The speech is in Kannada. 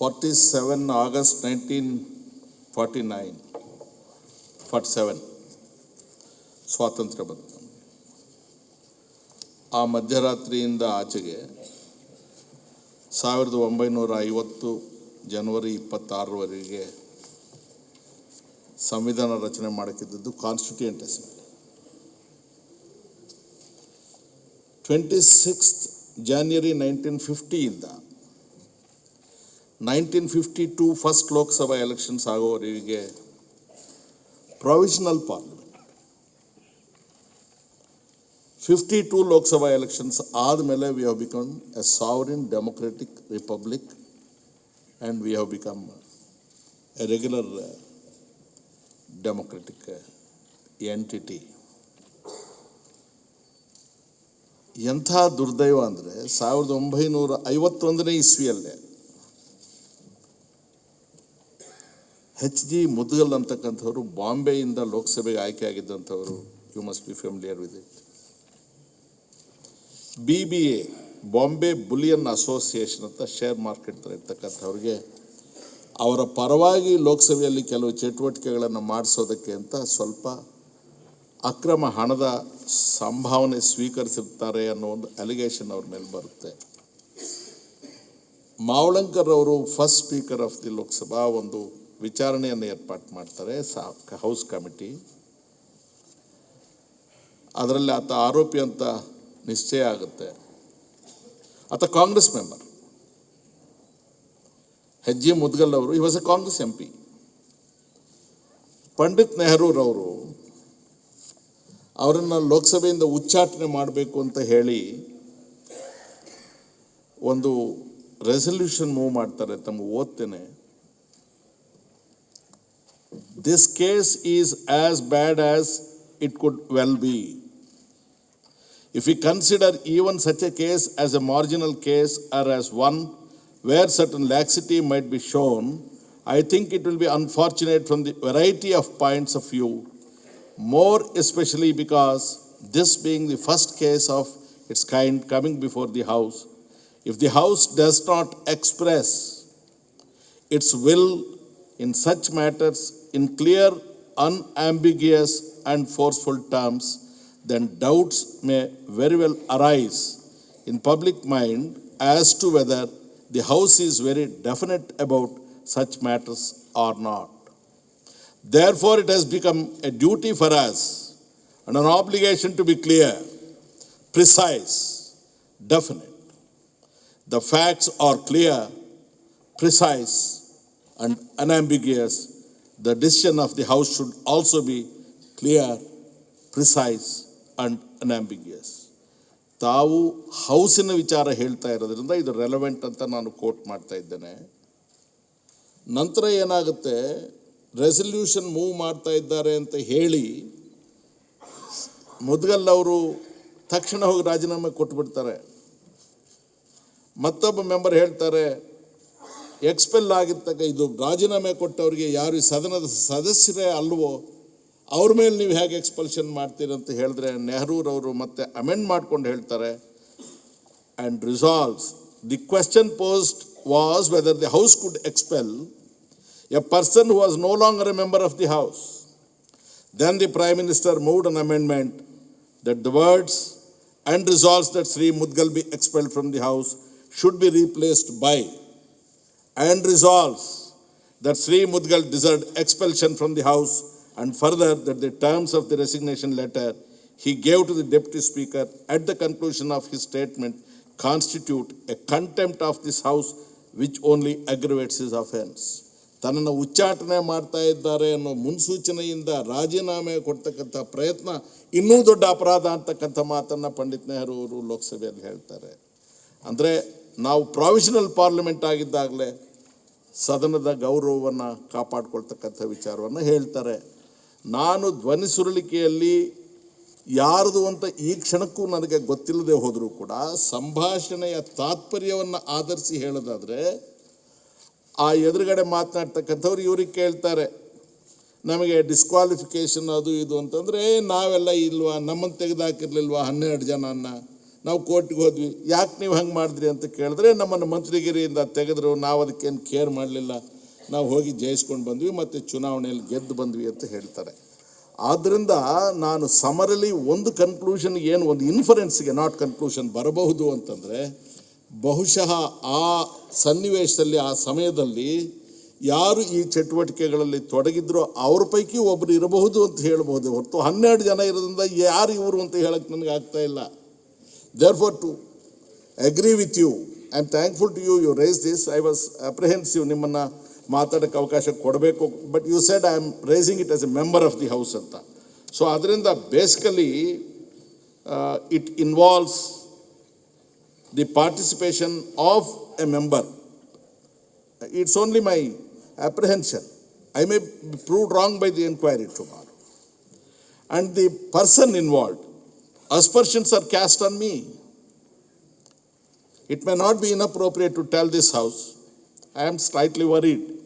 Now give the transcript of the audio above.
47 August 1949, 47 ಸ್ವಾತಂತ್ರ್ಯ ಬಂತು ಆ ಮಧ್ಯರಾತ್ರಿಯಿಂದ ಆಚೆಗೆ ಸಾವಿರದ ಒಂಬೈನೂರ ಐವತ್ತು ಜನವರಿ ಇಪ್ಪತ್ತಾರರವರೆಗೆ ಸಂವಿಧಾನ ರಚನೆ ಮಾಡೋಕ್ಕಿದ್ದದ್ದು constituent assembly twenty sixth January nineteen ಫಿಫ್ಟಿಯಿಂದ nineteen fifty two first Lok Sabha elections ಆಗೋವರೆಗೆ provisional parliament fifty two Lok Sabha elections ಆದಮೇಲೆ we have become a sovereign democratic republic and we have become a regular democratic entity ಎಂಥ ದುರ್ದೈವ ಅಂದರೆ ಸಾವಿರದ ಒಂಬೈನೂರ ಐವತ್ತೊಂದನೇ ಇಸ್ವಿಯಲ್ಲೇ ಎಚ್ ಜಿ ಮುದ್ಗಲ್ ಅಂತಕ್ಕಂಥವ್ರು ಬಾಂಬೆಯಿಂದ ಲೋಕಸಭೆಗೆ ಆಯ್ಕೆ ಆಗಿದ್ದಂಥವರು you must be familiar with it B B A Bombay bullion association ಅಂತ ಶೇರ್ ಮಾರ್ಕೆಟ್ ಇರ್ತಕ್ಕಂಥವ್ರಿಗೆ, ಅವರ ಪರವಾಗಿ ಲೋಕಸಭೆಯಲ್ಲಿ ಕೆಲವು ಚಟುವಟಿಕೆಗಳನ್ನು ಮಾಡಿಸೋದಕ್ಕೆ ಅಂತ ಸ್ವಲ್ಪ ಅಕ್ರಮ ಹಣದ ಸಂಭಾವನೆ ಸ್ವೀಕರಿಸಿರ್ತಾರೆ ಅನ್ನೋ ಒಂದು ಅಲಿಗೇಷನ್ ಅವ್ರ ಮೇಲೆ ಬರುತ್ತೆ. ಮಾವಳಂಕರ್ ಅವರು first speaker of the Lok Sabha ಒಂದು ವಿಚಾರಣೆಯನ್ನು ಏರ್ಪಾಟ್ ಮಾಡ್ತಾರೆ ಸಾ ಹೌಸ್ ಕಮಿಟಿ. ಅದರಲ್ಲಿ ಆತ ಆರೋಪಿ ಅಂತ ನಿಶ್ಚಯ ಆಗುತ್ತೆ. ಆತ Congress member. H G Mudgal ಅವರು he was a Congress M P Pandit ನೆಹರೂರವರು ಅವರನ್ನು ಲೋಕಸಭೆಯಿಂದ ಉಚ್ಚಾಟನೆ ಮಾಡಬೇಕು ಅಂತ ಹೇಳಿ ಒಂದು ರೆಸಲ್ಯೂಷನ್ ಮೂವ್ ಮಾಡ್ತಾರೆ ತಮ್ಮ ಓದ್ತೇನೆ. This case is as bad as it could well be. If we consider even such a case as a marginal case or as one where certain laxity might be shown, I think it will be unfortunate from the variety of points of view, more especially because this being the first case of its kind coming before the House, if the House does not express its will in such matters in clear, unambiguous, and forceful terms, then doubts may very well arise in public mind as to whether the House is very definite about such matters or not. Therefore, it has become a duty for us and an obligation to be clear, precise, definite. The facts are clear, precise, and unambiguous. The decision of the House should also be clear, precise, and unambiguous. ತಾವು ಹೌಸಿನ ವಿಚಾರ ಹೇಳ್ತಾ ಇರೋದ್ರಿಂದ ಇದು ರೆಲೆವೆಂಟ್ ಅಂತ ನಾನು ಕೋಟ್ ಮಾಡ್ತಾ ಇದ್ದೇನೆ. ನಂತರ ಏನಾಗುತ್ತೆ? ರೆಸಲ್ಯೂಷನ್ ಮೂವ್ ಮಾಡ್ತಾ ಇದ್ದಾರೆ ಅಂತ ಹೇಳಿ ಮುದ್ಗಲ್ ಅವರು ತಕ್ಷಣ ಹೋಗಿ ರಾಜೀನಾಮೆ ಕೊಟ್ಬಿಡ್ತಾರೆ. ಮತ್ತೊಬ್ಬ ಮೆಂಬರ್ ಹೇಳ್ತಾರೆ ಎಕ್ಸ್ಪೆಲ್ ಆಗಿರ್ತಕ್ಕ ಇದು ರಾಜೀನಾಮೆ ಕೊಟ್ಟವರಿಗೆ ಯಾರು ಈ ಸದನದ ಸದಸ್ಯರೇ ಅಲ್ವೋ, ಅವ್ರ ಮೇಲೆ ನೀವು ಹೇಗೆ ಎಕ್ಸ್ಪಲ್ಷನ್ ಮಾಡ್ತೀರಿ ಅಂತ ಹೇಳಿದ್ರೆ ನೆಹರೂರವರು ಮತ್ತೆ ಅಮೆಂಡ್ ಮಾಡ್ಕೊಂಡು ಹೇಳ್ತಾರೆ. And resolves the question posed was whether the house could expel a person who was no longer a member of the house then the prime minister moved an amendment that the words and resolves that Shri Mudgal be expelled from the house should be replaced by and resolves that Sri Mudgal deserved expulsion from the House and further that the terms of the resignation letter he gave to the Deputy Speaker at the conclusion of his statement constitute a contempt of this House which only aggravates his offense. ತನ್ನನ್ನು ಉಚ್ಚಾಟನೆ ಮಾಡ್ತಾ ಇದ್ದಾರೆ ಅನ್ನೋ ಮುನ್ಸೂಚನೆಯಿಂದ ರಾಜೀನಾಮೆ ಕೊಡ್ತಕ್ಕಂಥ ಪ್ರಯತ್ನ ಇನ್ನೂ ದೊಡ್ಡ ಅಪರಾಧ ಅಂತಕ್ಕಂಥ ಮಾತನ್ನು ಪಂಡಿತ್ ನೆಹರು ಅವರು ಲೋಕಸಭೆಯಲ್ಲಿ ಹೇಳ್ತಾರೆ ಅಂದರೆ ನಾವು ಪ್ರಾವಿಷನಲ್ ಪಾರ್ಲಿಮೆಂಟ್ ಆಗಿದ್ದಾಗಲೇ ಸದನದ ಗೌರವವನ್ನು ಕಾಪಾಡ್ಕೊಳ್ತಕ್ಕಂಥ ವಿಚಾರವನ್ನು ಹೇಳ್ತಾರೆ. ನಾನು ಧ್ವನಿ ಸುರುಳಿಕೆಯಲ್ಲಿ ಯಾರದು ಅಂತ ಈ ಕ್ಷಣಕ್ಕೂ ನನಗೆ ಗೊತ್ತಿಲ್ಲದೆ ಹೋದರೂ ಕೂಡ ಸಂಭಾಷಣೆಯ ತಾತ್ಪರ್ಯವನ್ನು ಆಧರಿಸಿ ಹೇಳೋದಾದರೆ, ಆ ಎದುರುಗಡೆ ಮಾತನಾಡ್ತಕ್ಕಂಥವ್ರು ಇವ್ರಿಗೆ ಕೇಳ್ತಾರೆ, ನಮಗೆ ಡಿಸ್ಕ್ವಾಲಿಫಿಕೇಷನ್ ಅದು ಇದು ಅಂತಂದರೆ, ನಾವೆಲ್ಲ ಇಲ್ವಾ? ನಮ್ಮನ್ನು ತೆಗೆದಾಕಿರ್ಲಿಲ್ವಾ? ಹನ್ನೆರಡು ಜನನ್ನ? ನಾವು ಕೋರ್ಟಿಗೆ ಹೋದ್ವಿ. ಯಾಕೆ ನೀವು ಹಂಗೆ ಮಾಡಿದ್ರಿ ಅಂತ ಕೇಳಿದ್ರೆ, ನಮ್ಮನ್ನು ಮಂತ್ರಿಗಿರಿಯಿಂದ ತೆಗೆದ್ರು, ನಾವು ಅದಕ್ಕೇನು ಕೇರ್ ಮಾಡಲಿಲ್ಲ. ನಾವು ಹೋಗಿ ಜಯಿಸ್ಕೊಂಡು ಬಂದ್ವಿ ಮತ್ತು ಚುನಾವಣೆಯಲ್ಲಿ ಗೆದ್ದು ಬಂದ್ವಿ ಅಂತ ಹೇಳ್ತಾರೆ. ಆದ್ದರಿಂದ ನಾನು ಸಮರಲ್ಲಿ ಒಂದು ಕನ್ಕ್ಲೂಷನ್ ಏನು ಒಂದು ಇನ್ಫರೆನ್ಸ್ಗೆ ನಾಟ್ ಕನ್ಕ್ಲೂಷನ್ ಬರಬಹುದು ಅಂತಂದರೆ, ಬಹುಶಃ ಆ ಸನ್ನಿವೇಶದಲ್ಲಿ, ಆ ಸಮಯದಲ್ಲಿ ಯಾರು ಈ ಚಟುವಟಿಕೆಗಳಲ್ಲಿ ತೊಡಗಿದ್ರೋ ಅವ್ರ ಪೈಕಿ ಒಬ್ಬರು ಇರಬಹುದು ಅಂತ ಹೇಳ್ಬೋದು ಹೊರತು ಹನ್ನೆರಡು ಜನ ಇರೋದ್ರಿಂದ ಯಾರು ಇವರು ಅಂತ ಹೇಳಕ್ಕೆ ನನಗೆ ಆಗ್ತಾ ಇಲ್ಲ. Therefore to agree with you I am thankful to you you raise this I was apprehensive ನಿಮ್ಮನ್ನು ಮಾತಾಡೋಕ್ಕೆ ಅವಕಾಶ ಕೊಡಬೇಕು. But you said I am raising it as a member of the house ಅಂತ ಸೊ ಅದರಿಂದ basically it involves the participation of a member it's only my apprehension. I may be proved wrong by the inquiry tomorrow. And the person involved, aspersions are cast on me. It may not be inappropriate to tell this house. I am slightly worried